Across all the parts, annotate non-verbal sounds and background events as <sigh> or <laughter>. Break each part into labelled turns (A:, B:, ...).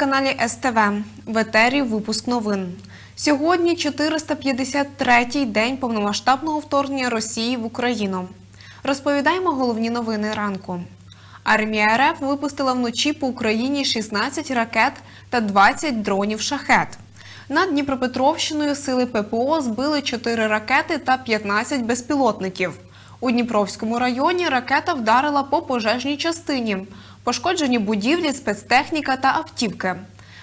A: Телеканалі СТВ. В етері випуск новин. Сьогодні 453-й день повномасштабного вторгнення Росії в Україну. Розповідаємо головні новини ранку. Армія РФ випустила вночі по Україні 16 ракет та 20 дронів шахет. Над Дніпропетровщиною сили ППО збили 4 ракети та 15 безпілотників. У Дніпровському районі ракета вдарила по пожежній частині. Пошкоджені будівлі, спецтехніка та автівки.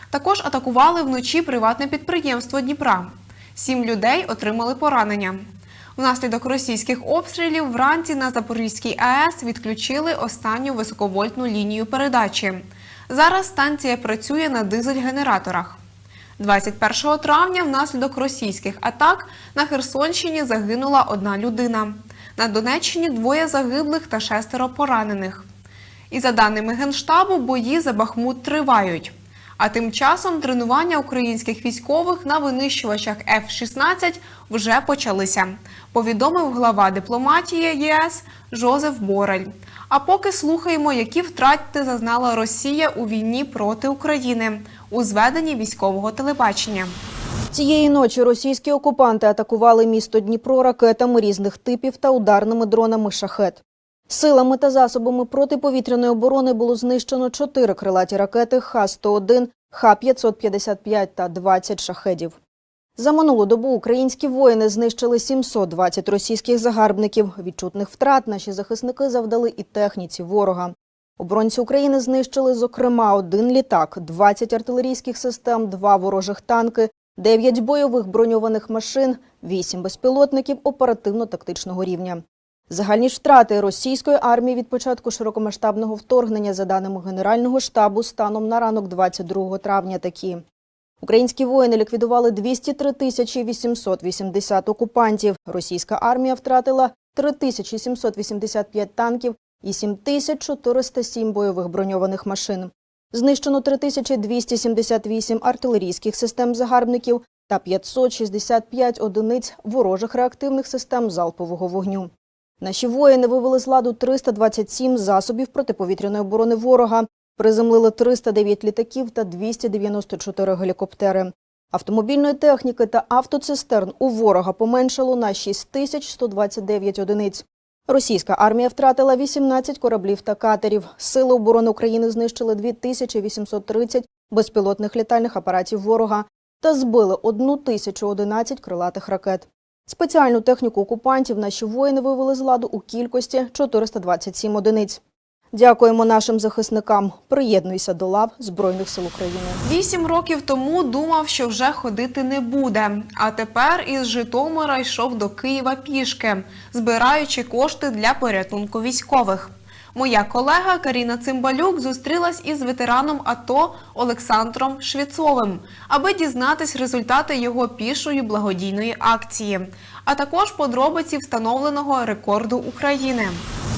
A: Також атакували вночі приватне підприємство Дніпра. Сім людей отримали поранення. Внаслідок російських обстрілів вранці на Запорізькій АЕС відключили останню високовольтну лінію передачі. Зараз станція працює на дизель-генераторах. 21 травня внаслідок російських атак на Херсонщині загинула одна людина. На Донеччині двоє загиблих та шестеро поранених. І за даними Генштабу, бої за Бахмут тривають. А тим часом тренування українських військових на винищувачах F-16 вже почалися, повідомив глава дипломатії ЄС Жозеф Борель. А поки слухаємо, які втрати зазнала Росія у війні проти України у зведенні військового телебачення.
B: Цієї ночі російські окупанти атакували місто Дніпро ракетами різних типів та ударними дронами шахет. Силами та засобами протиповітряної оборони було знищено чотири крилаті ракети Х-101, Х-555 та 20 шахедів. За минулу добу українські воїни знищили 720 російських загарбників. Відчутних втрат наші захисники завдали і техніці ворога. Оборонці України знищили, зокрема, один літак, 20 артилерійських систем, два ворожих танки, 9 бойових броньованих машин, 8 безпілотників оперативно-тактичного рівня. Загальні втрати російської армії від початку широкомасштабного вторгнення, за даними Генерального штабу, станом на ранок 22 травня такі. Українські воїни ліквідували 203 тисячі 880 окупантів. Російська армія втратила 3785 танків і 7407 бойових броньованих машин. Знищено 3278 артилерійських систем загарбників та 565 одиниць ворожих реактивних систем залпового вогню. Наші воїни вивели з ладу 327 засобів протиповітряної оборони ворога, приземлили 309 літаків та 294 гелікоптери. Автомобільної техніки та автоцистерн у ворога поменшало на 6129 одиниць. Російська армія втратила 18 кораблів та катерів. Сили оборони України знищили 2830 безпілотних літальних апаратів ворога та збили 1011 крилатих ракет. Спеціальну техніку окупантів наші воїни вивели з ладу у кількості 427 одиниць. Дякуємо нашим захисникам. Приєднуйся до лав Збройних сил України.
A: Вісім років тому думав, що вже ходити не буде. А тепер із Житомира йшов до Києва пішки, збираючи кошти для порятунку військових. Моя колега Каріна Цимбалюк зустрілась із ветераном АТО Олександром Швіцовим, аби дізнатись результати його пішої благодійної акції, а також подробиці встановленого рекорду України.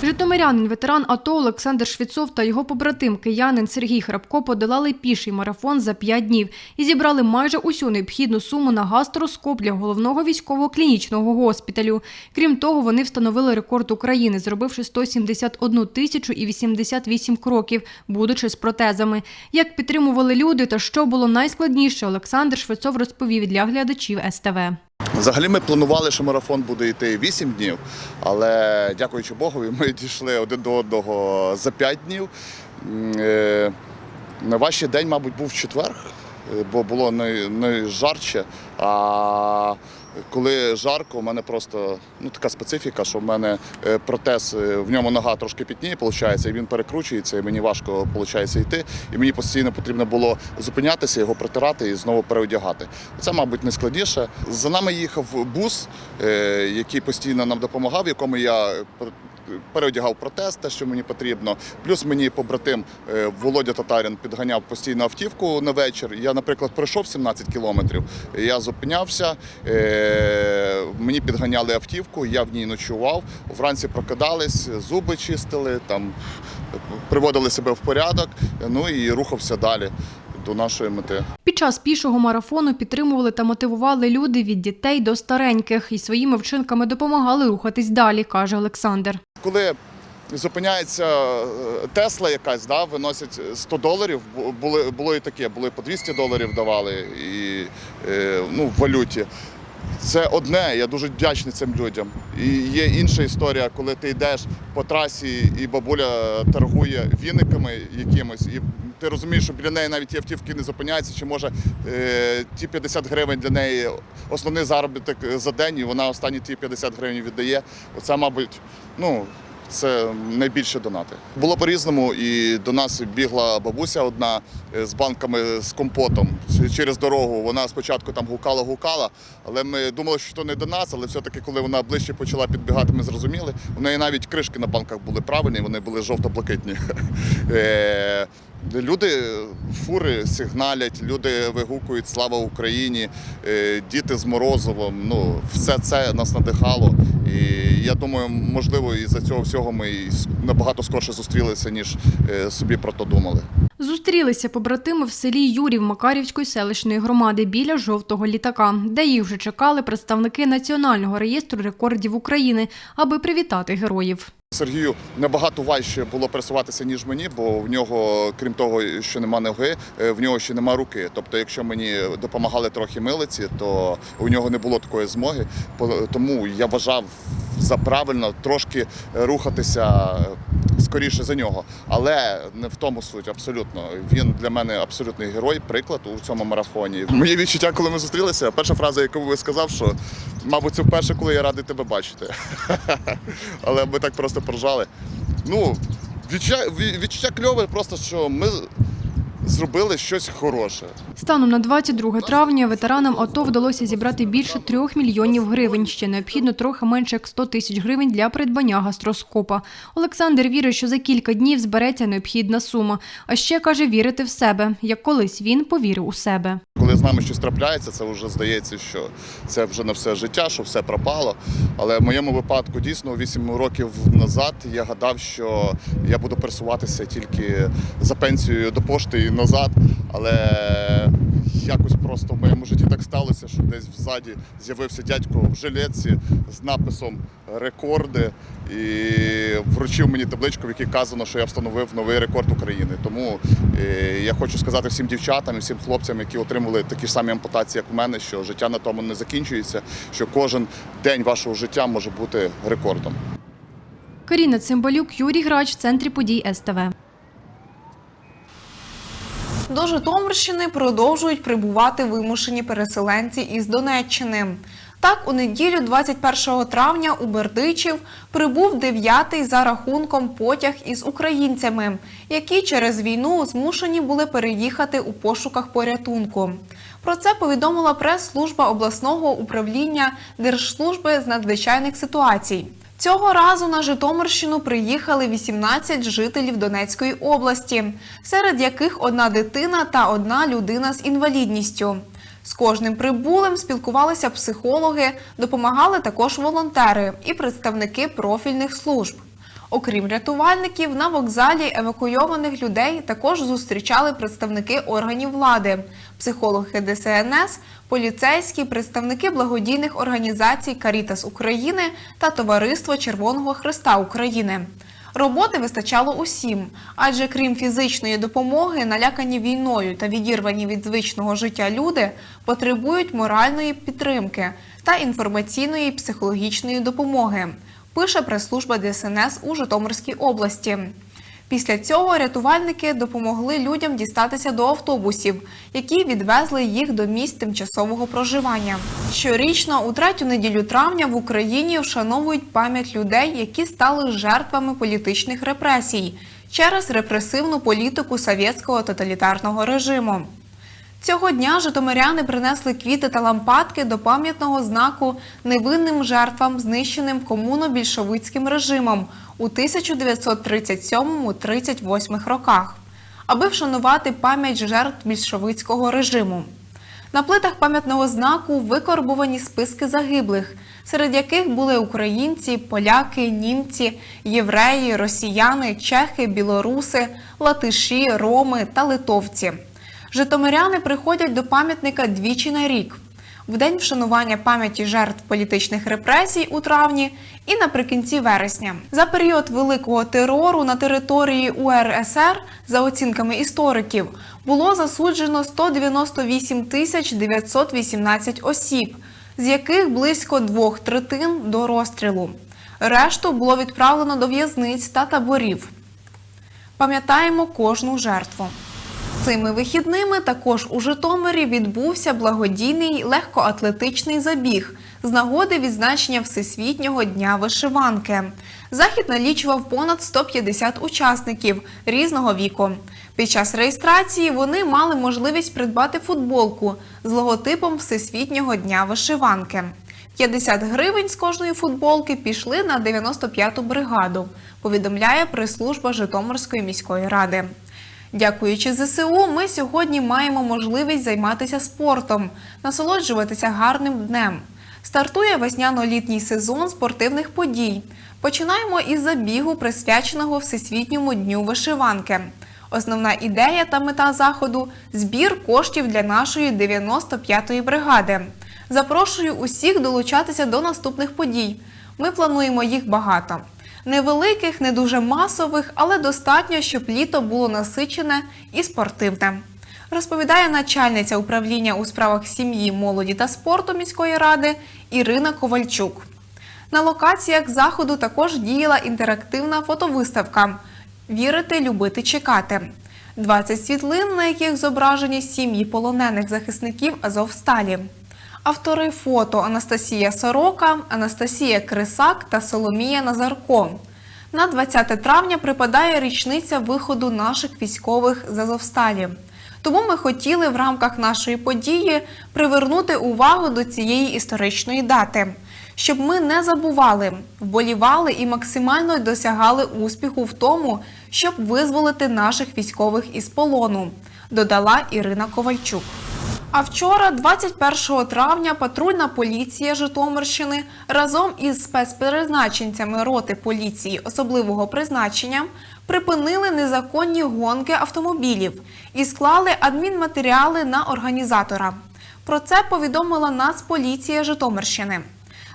C: Житомирянин, ветеран АТО Олександр Швіцов та його побратим киянин Сергій Храпко подолали піший марафон за 5 днів і зібрали майже усю необхідну суму на гастроскоп для головного військового клінічного госпіталю. Крім того, вони встановили рекорд України, зробивши 171 тисячу і 88 кроків, будучи з протезами. Як підтримували люди та що було найскладніше, Олександр Швецов розповів для глядачів СТВ.
D: Взагалі ми планували, що марафон буде йти 8 днів, але дякуючи Богові, ми дійшли один до одного за 5 днів. На е, Найважчий день, мабуть, був четвер, е, бо було най- найжарче. А коли жарко, у мене просто ну, така специфіка, що в мене е, протез, е, в ньому нога трошки пітніє, виходить, і він перекручується, і мені важко виходить, йти. І мені постійно потрібно було зупинятися, його протирати і знову переодягати. Це, мабуть, найскладніше. За нами їхав бус, е, який постійно нам допомагав, якому я переодягав протез, те, що мені потрібно. Плюс мені побратим е, Володя Татарин підганяв постійно автівку на вечір. Я, наприклад, пройшов 17 кілометрів. Я зупинявся, е, мені підганяли автівку, я в ній ночував. Вранці прокидались, зуби чистили, там приводили себе в порядок, ну і рухався далі до нашої мети.
C: Під час пішого марафону підтримували та мотивували люди від дітей до стареньких і своїми вчинками допомагали рухатись далі, каже Олександр.
D: Коли зупиняється е, Тесла якась, да, виносять 100 доларів. Бу- Були, було і таке, були по 200 доларів давали і, е, ну, в валюті. Це одне, я дуже вдячний цим людям. І є інша історія, коли ти йдеш по трасі, і бабуля торгує віниками якимось, і ти розумієш, що біля неї навіть ті автівки не зупиняються, чи може е, ті 50 гривень для неї основний заробіток за день, і вона останні ті 50 гривень віддає. Оце, мабуть, ну. Це найбільше донати. Було по-різному, і до нас бігла бабуся одна е, з банками з компотом через дорогу. Вона спочатку там гукала-гукала, але ми думали, що то не до нас, але все-таки, коли вона ближче почала підбігати, ми зрозуміли. У неї навіть кришки на банках були правильні, вони були жовто-блакитні. <laughs> Люди фури сигналять, люди вигукують Слава Україні, е, діти з Морозовим. Ну, все це нас надихало. І я думаю, можливо, і за цього всього ми набагато скорше зустрілися, ніж е, собі про то думали.
C: Зустрілися побратими в селі Юрів Макарівської селищної громади біля жовтого літака, де їх вже чекали представники Національного реєстру рекордів України, аби привітати героїв.
D: Сергію набагато важче було пересуватися, ніж мені, бо в нього, крім того, що нема ноги, е, в нього ще нема руки. Тобто, якщо мені допомагали трохи милиці, то у нього не було такої змоги. Тому я вважав за правильно трошки рухатися скоріше за нього. Але не в тому суть абсолютно. Він для мене абсолютний герой, приклад у цьому марафоні. Моє відчуття, коли ми зустрілися, перша фраза, яку ви сказав, що мабуть, це вперше, коли я радий тебе бачити. <laughs> Але ми так просто поржали. Ну, відчуття, відчуття кльове, просто що ми зробили щось хороше.
C: Станом на 22 травня ветеранам АТО вдалося зібрати більше трьох мільйонів гривень. Ще необхідно трохи менше як 100 тисяч гривень для придбання гастроскопа. Олександр вірить, що за кілька днів збереться необхідна сума. А ще каже вірити в себе, як колись він повірив у себе.
D: Коли з нами щось трапляється, це вже здається, що це вже на все життя, що все пропало. Але в моєму випадку дійсно 8 років назад я гадав, що я буду пересуватися тільки за пенсією до пошти назад. Але якось просто в моєму житті так сталося, що десь взаді з'явився дядько в жилетці з написом рекорди і вручив мені табличку, в якій казано, що я встановив новий рекорд України. Тому е, я хочу сказати всім дівчатам і всім хлопцям, які отримали такі ж самі ампутації, як у мене, що життя на тому не закінчується, що кожен день вашого життя може бути рекордом.
C: Каріна Цимбалюк, Юрій Грач, в центрі подій СТВ.
A: До Житомирщини продовжують прибувати вимушені переселенці із Донеччини. Так, у неділю 21 травня у Бердичів прибув дев'ятий за рахунком потяг із українцями, які через війну змушені були переїхати у пошуках порятунку. Про це повідомила прес-служба обласного управління Держслужби з надзвичайних ситуацій. Цього разу на Житомирщину приїхали 18 жителів Донецької області, серед яких одна дитина та одна людина з інвалідністю. З кожним прибулим спілкувалися психологи, допомагали також волонтери і представники профільних служб. Окрім рятувальників, на вокзалі евакуйованих людей також зустрічали представники органів влади, психологи ДСНС, поліцейські, представники благодійних організацій Карітас України та Товариство Червоного Христа України. Роботи вистачало усім, адже крім фізичної допомоги, налякані війною та відірвані від звичного життя люди потребують моральної підтримки та інформаційної психологічної допомоги пише прес-служба ДСНС у Житомирській області. Після цього рятувальники допомогли людям дістатися до автобусів, які відвезли їх до місць тимчасового проживання. Щорічно, у третю неділю травня, в Україні вшановують пам'ять людей, які стали жертвами політичних репресій через репресивну політику совєтського тоталітарного режиму. Цього дня житомиряни принесли квіти та лампадки до пам'ятного знаку невинним жертвам, знищеним комуно-більшовицьким режимом у 1937-38 роках, аби вшанувати пам'ять жертв більшовицького режиму. На плитах пам'ятного знаку викорбувані списки загиблих, серед яких були українці, поляки, німці, євреї, росіяни, чехи, білоруси, латиші, роми та литовці. Житомиряни приходять до пам'ятника двічі на рік. в день вшанування пам'яті жертв політичних репресій у травні і наприкінці вересня. За період великого терору на території УРСР, за оцінками істориків, було засуджено 198 тисяч 918 осіб, з яких близько двох третин до розстрілу. Решту було відправлено до в'язниць та таборів. Пам'ятаємо кожну жертву. Цими вихідними також у Житомирі відбувся благодійний легкоатлетичний забіг з нагоди відзначення Всесвітнього дня вишиванки. Захід налічував понад 150 учасників різного віку. Під час реєстрації вони мали можливість придбати футболку з логотипом Всесвітнього дня вишиванки. 50 гривень з кожної футболки пішли на 95-ту бригаду, повідомляє прес-служба Житомирської міської ради. Дякуючи ЗСУ, ми сьогодні маємо можливість займатися спортом, насолоджуватися гарним днем. Стартує весняно-літній сезон спортивних подій. Починаємо із забігу, присвяченого Всесвітньому дню вишиванки. Основна ідея та мета заходу збір коштів для нашої 95-ї бригади. Запрошую усіх долучатися до наступних подій. Ми плануємо їх багато. Невеликих, не дуже масових, але достатньо, щоб літо було насичене і спортивне. Розповідає начальниця управління у справах сім'ї, молоді та спорту міської ради Ірина Ковальчук. На локаціях заходу також діяла інтерактивна фотовиставка Вірити, любити, чекати. 20 світлин, на яких зображені сім'ї полонених захисників Азовсталі. Автори фото Анастасія Сорока, Анастасія Крисак та Соломія Назарко. На 20 травня припадає річниця виходу наших військових з Азовсталі. Тому ми хотіли в рамках нашої події привернути увагу до цієї історичної дати, щоб ми не забували, вболівали і максимально досягали успіху в тому, щоб визволити наших військових із полону, додала Ірина Ковальчук. А вчора, 21 травня, патрульна поліція Житомирщини разом із спецпризначенцями роти поліції особливого призначення припинили незаконні гонки автомобілів і склали адмінматеріали на організатора. Про це повідомила Нацполіція Житомирщини.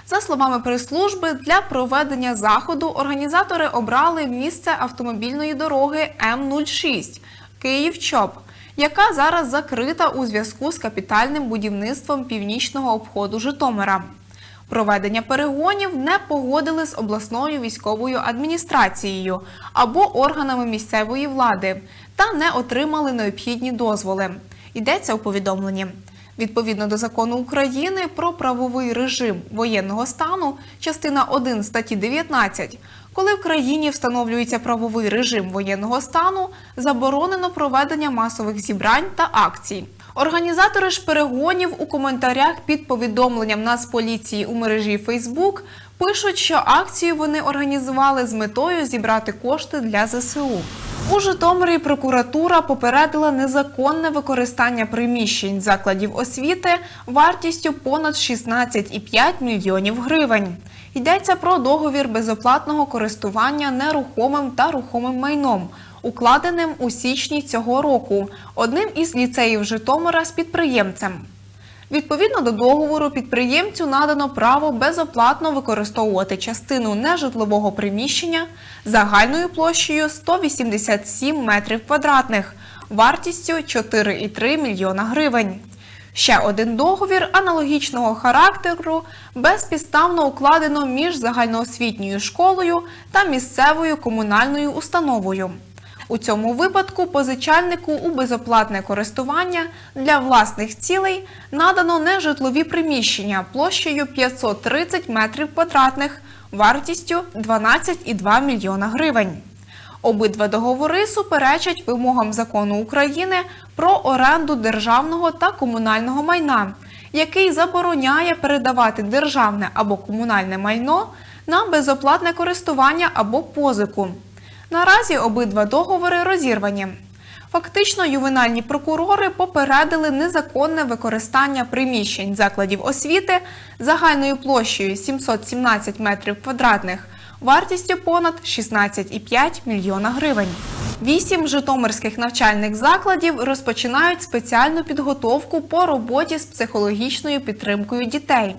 A: За словами прес-служби, для проведення заходу організатори обрали місце автомобільної дороги М06 Київ-Чоп, яка зараз закрита у зв'язку з капітальним будівництвом північного обходу Житомира. Проведення перегонів не погодили з обласною військовою адміністрацією або органами місцевої влади та не отримали необхідні дозволи. Йдеться у повідомленні. Відповідно до закону України про правовий режим воєнного стану, частина 1 статті 19, коли в країні встановлюється правовий режим воєнного стану, заборонено проведення масових зібрань та акцій. Організатори ж перегонів у коментарях під повідомленням Нацполіції у мережі Facebook пишуть, що акцію вони організували з метою зібрати кошти для ЗСУ. У Житомирі прокуратура попередила незаконне використання приміщень закладів освіти вартістю понад 16,5 мільйонів гривень. Йдеться про договір безоплатного користування нерухомим та рухомим майном, укладеним у січні цього року одним із ліцеїв Житомира з підприємцем. Відповідно до договору, підприємцю надано право безоплатно використовувати частину нежитлового приміщення загальною площею 187 метрів квадратних, вартістю 4,3 мільйона гривень. Ще один договір аналогічного характеру безпідставно укладено між загальноосвітньою школою та місцевою комунальною установою. У цьому випадку позичальнику у безоплатне користування для власних цілей надано нежитлові приміщення площею 530 метрів квадратних вартістю 12,2 мільйона гривень. Обидва договори суперечать вимогам закону України про оренду державного та комунального майна, який забороняє передавати державне або комунальне майно на безоплатне користування або позику. Наразі обидва договори розірвані. Фактично, ювенальні прокурори попередили незаконне використання приміщень закладів освіти загальною площею 717 метрів квадратних вартістю понад 16,5 мільйона гривень. Вісім житомирських навчальних закладів розпочинають спеціальну підготовку по роботі з психологічною підтримкою дітей.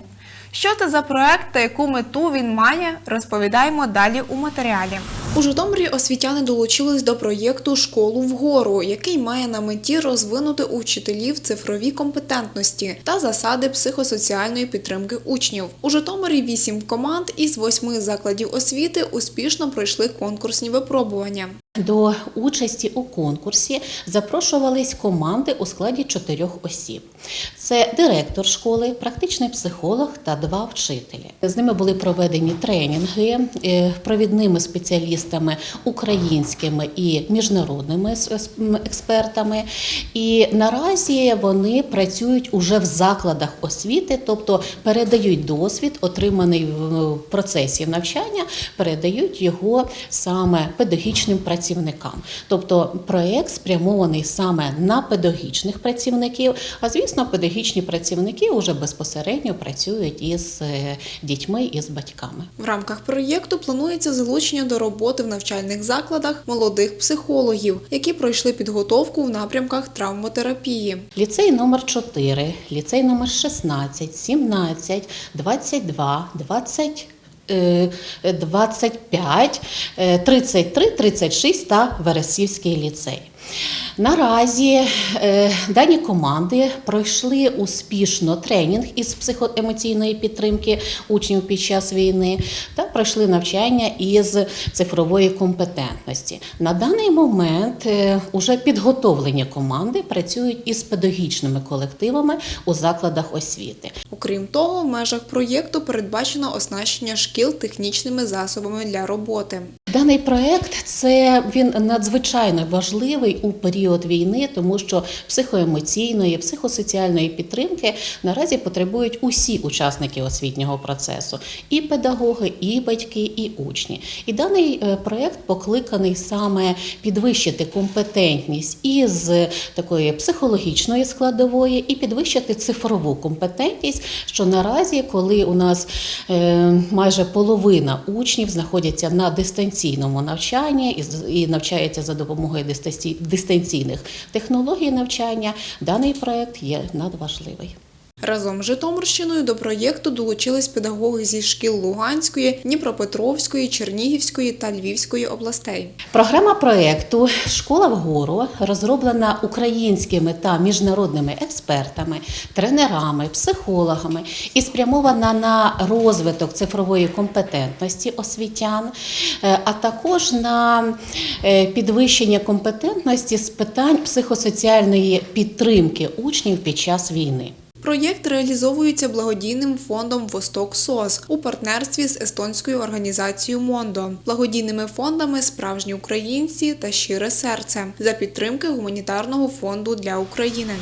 A: Що це за проект та яку мету він має, розповідаємо далі у матеріалі. У Житомирі освітяни долучились до проєкту Школу вгору, який має на меті розвинути у вчителів цифрові компетентності та засади психосоціальної підтримки учнів. У Житомирі вісім команд із восьми закладів освіти успішно пройшли конкурсні випробування.
E: До участі у конкурсі запрошувались команди у складі чотирьох осіб. Це директор школи, практичний психолог та два вчителі. З ними були проведені тренінги е, провідними спеціалістами українськими і міжнародними експертами. І наразі вони працюють уже в закладах освіти, тобто передають досвід, отриманий в процесі навчання, передають його саме педагогічним працівникам. Тобто проєкт спрямований саме на педагогічних працівників. А звісно, педагогічні працівники вже безпосередньо працюють із е, дітьми і з батьками.
A: В рамках проєкту планується залучення до роботи в навчальних закладах молодих психологів, які пройшли підготовку в напрямках травмотерапії.
E: Ліцей номер 4, ліцей номер 16, 17, 22, 20, е, 25, е, 33, 36 та Вересівський ліцей. Наразі е, дані команди пройшли успішно тренінг із психоемоційної підтримки учнів під час війни та пройшли навчання із цифрової компетентності. На даний момент е, уже підготовлені команди працюють із педагогічними колективами у закладах освіти.
A: Окрім того, в межах проєкту передбачено оснащення шкіл технічними засобами для роботи.
E: Даний проект це він надзвичайно важливий у період війни, тому що психоемоційної, психосоціальної підтримки наразі потребують усі учасники освітнього процесу: і педагоги, і батьки, і учні. І даний е, проект покликаний саме підвищити компетентність із такої психологічної складової, і підвищити цифрову компетентність, що наразі, коли у нас е, майже половина учнів знаходяться на дистанційному навчанні і навчається за допомогою дистанційних технологій навчання, даний проект є надважливий.
A: Разом з Житомирщиною до проєкту долучились педагоги зі шкіл Луганської, Дніпропетровської, Чернігівської та Львівської областей.
E: Програма проекту Школа вгору розроблена українськими та міжнародними експертами, тренерами, психологами і спрямована на розвиток цифрової компетентності освітян, е, а також на е, підвищення компетентності з питань психосоціальної підтримки учнів під час війни.
A: Проєкт реалізовується благодійним фондом Восток СОС у партнерстві з естонською організацією Мондо, благодійними фондами Справжні українці та Щире серце за підтримки гуманітарного фонду для України.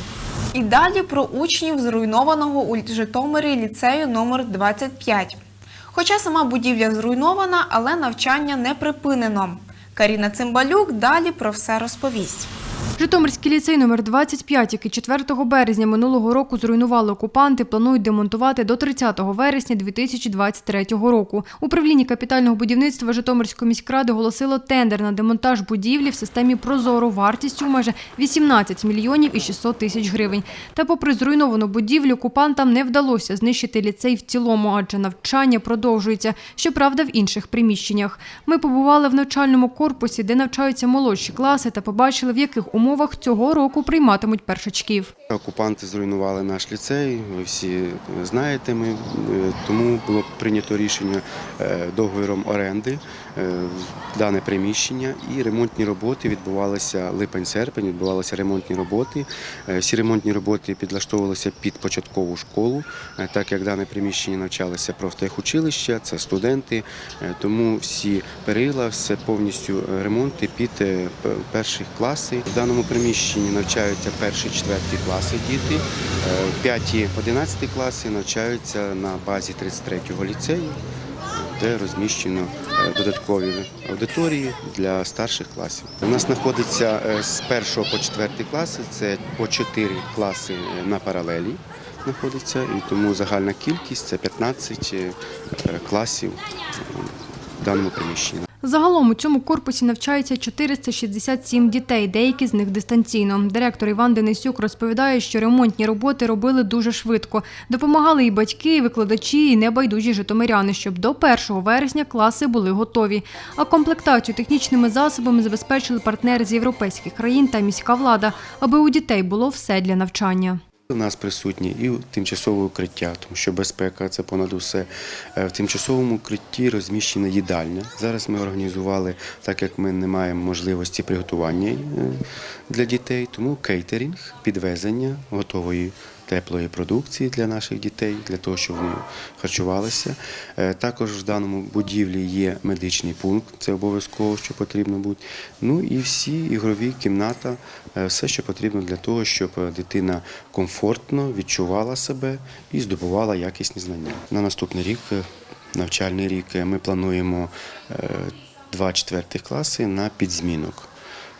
A: І далі про учнів зруйнованого у Житомирі ліцею номер 25. Хоча сама будівля зруйнована, але навчання не припинено. Каріна Цимбалюк далі про все розповість.
C: Житомирський ліцей номер 25, який 4 березня минулого року зруйнували окупанти, планують демонтувати до 30 вересня 2023 року. Управління капітального будівництва Житомирської міськради оголосило тендер на демонтаж будівлі в системі Прозоро вартістю майже 18 мільйонів і 600 тисяч гривень. Та попри зруйновану будівлю, окупантам не вдалося знищити ліцей в цілому, адже навчання продовжується, щоправда, в інших приміщеннях. Ми побували в навчальному корпусі, де навчаються молодші класи, та побачили, в яких умовах цього року прийматимуть першачків.
F: Окупанти зруйнували наш ліцей, ви всі знаєте, ми, е, тому було прийнято рішення договором оренди е, в дане приміщення і ремонтні роботи відбувалися липень-серпень, відбувалися ремонтні роботи. Е, Всі ремонтні роботи підлаштовувалися під початкову школу, е, так як дане приміщення навчалося профтехучилище, це студенти, е, тому всі перила, все повністю е, ремонти під е, перші класи. В даному приміщенні навчаються перші, четверті класи діти, е, п'яті, одинадцяті класи навчаються на базі 33-го ліцею, де розміщено е, додаткові аудиторії для старших класів. У нас знаходиться е, з 1 по 4 класи, це по 4 класи е, на паралелі знаходиться, і тому загальна кількість це 15 е, класів в даному приміщенні.
C: Загалом у цьому корпусі навчається 467 дітей, деякі з них дистанційно. Директор Іван Денисюк розповідає, що ремонтні роботи робили дуже швидко. Допомагали і батьки, і викладачі, і небайдужі житомиряни, щоб до 1 вересня класи були готові. А комплектацію технічними засобами забезпечили партнери з європейських країн та міська влада, аби у дітей було все для навчання.
F: У нас присутні і тимчасове укриття, тому що безпека це понад усе. Е, В тимчасовому укритті розміщена їдальня. Зараз ми організували, так як ми не маємо можливості приготування е, для дітей, тому кейтерінг, підвезення готової теплої продукції для наших дітей, для того, щоб вони харчувалися. Е, Також в даному будівлі є медичний пункт, це обов'язково, що потрібно бути. Ну і всі ігрові кімната, е, все, що потрібно для того, щоб е, дитина комфортно відчувала себе і здобувала якісні знання. На наступний рік, навчальний рік, ми плануємо два четвертих класи на підзмінок.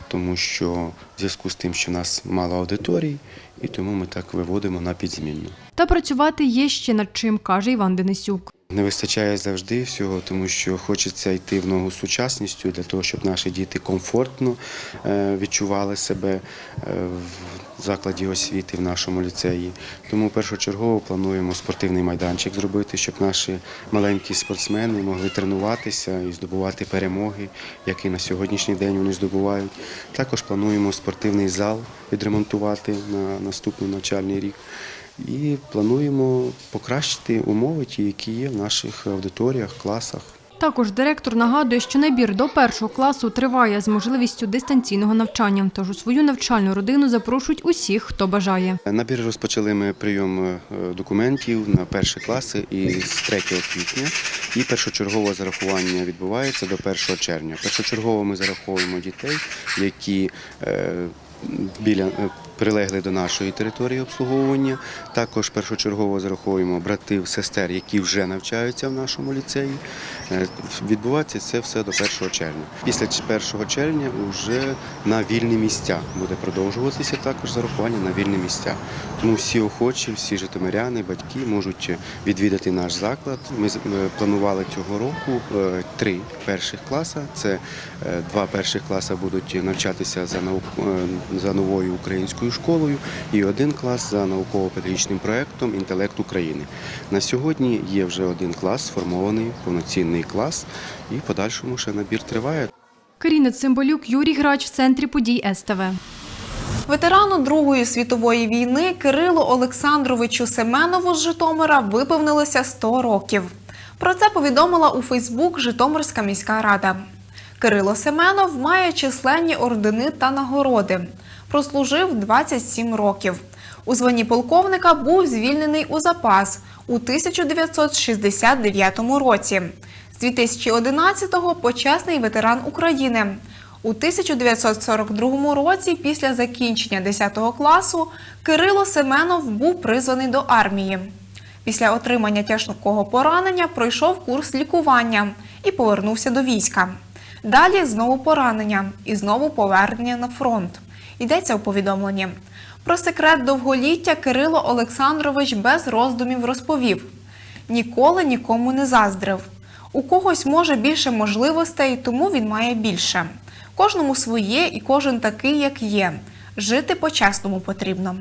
F: Тому що в зв'язку з тим, що в нас мало аудиторій, і тому ми так виводимо на підзмінну.
C: Та працювати є ще над чим, каже Іван Денисюк.
F: Не вистачає завжди всього, тому що хочеться йти в ногу з сучасністю для того, щоб наші діти комфортно е, відчували себе е, в закладі освіти в нашому ліцеї. Тому першочергово плануємо спортивний майданчик зробити, щоб наші маленькі спортсмени могли тренуватися і здобувати перемоги, які на сьогоднішній день вони здобувають. Також плануємо спортивний зал відремонтувати на наступний навчальний рік. І плануємо покращити умови, ті, які є в наших аудиторіях, класах.
C: Також директор нагадує, що набір до першого класу триває з можливістю дистанційного навчання. Тож у свою навчальну родину запрошують усіх, хто бажає.
F: Набір розпочали ми прийом е, документів на перші класи із 3 квітня. І першочергове зарахування відбувається до 1 червня. Першочергово ми зараховуємо дітей, які е, біля е, прилегли до нашої території обслуговування. Також першочергово зараховуємо братів, сестер, які вже навчаються в нашому ліцеї. Е, Відбувається це все до 1 червня. Після 1 червня вже на вільні місця буде продовжуватися також зарахування на вільні місця. Тому всі охочі, всі житомиряни, батьки можуть відвідати наш заклад. Ми з- планували цього року е, три перших класи. Це е, два перших класи будуть навчатися е, за новою українською школою, і один клас за науково-педагогічним проєктом Інтелект України. На сьогодні є вже один клас, сформований повноцінний клас, і в подальшому ще набір триває.
C: Каріна Цимбалюк, Юрій Грач в центрі подій СТВ.
A: Ветерану Другої світової війни Кирилу Олександровичу Семенову з Житомира виповнилося 100 років. Про це повідомила у Фейсбук Житомирська міська рада. Кирило Семенов має численні ордени та нагороди. Прослужив 27 років. У званні полковника був звільнений у запас у 1969 році. З 2011-го почесний ветеран України. У 1942 році, після закінчення 10 класу, Кирило Семенов був призваний до армії. Після отримання тяжкого поранення пройшов курс лікування і повернувся до війська. Далі знову поранення і знову повернення на фронт. Йдеться у повідомленні. Про секрет довголіття Кирило Олександрович без роздумів розповів: ніколи нікому не заздрив. У когось може більше можливостей, тому він має більше. Кожному своє і кожен такий, як є. Жити по-чесному потрібно.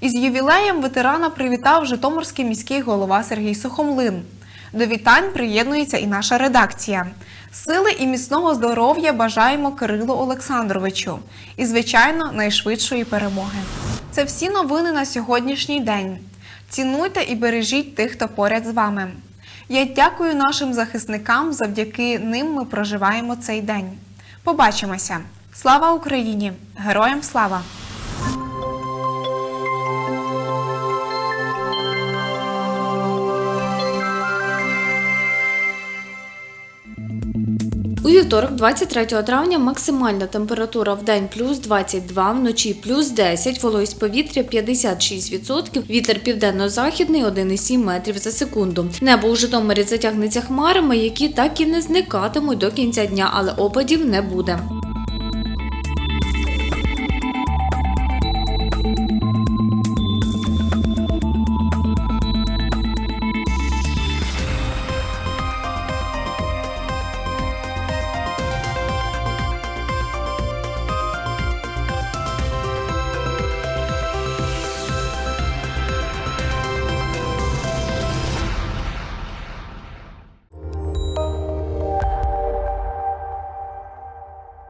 A: Із ювілеєм ветерана привітав Житомирський міський голова Сергій Сухомлин. До вітань приєднується і наша редакція. Сили і міцного здоров'я бажаємо Кирилу Олександровичу і, звичайно, найшвидшої перемоги. Це всі новини на сьогоднішній день. Цінуйте і бережіть тих, хто поряд з вами. Я дякую нашим захисникам, завдяки ним ми проживаємо цей день. Побачимося! Слава Україні! Героям слава!
G: Вівторок, 23 травня, максимальна температура в день плюс 22, вночі плюс 10, вологість повітря 56%, вітер південно-західний 1,7 метрів за секунду. Небо у Житомирі затягнеться хмарами, які так і не зникатимуть до кінця дня, але опадів не буде.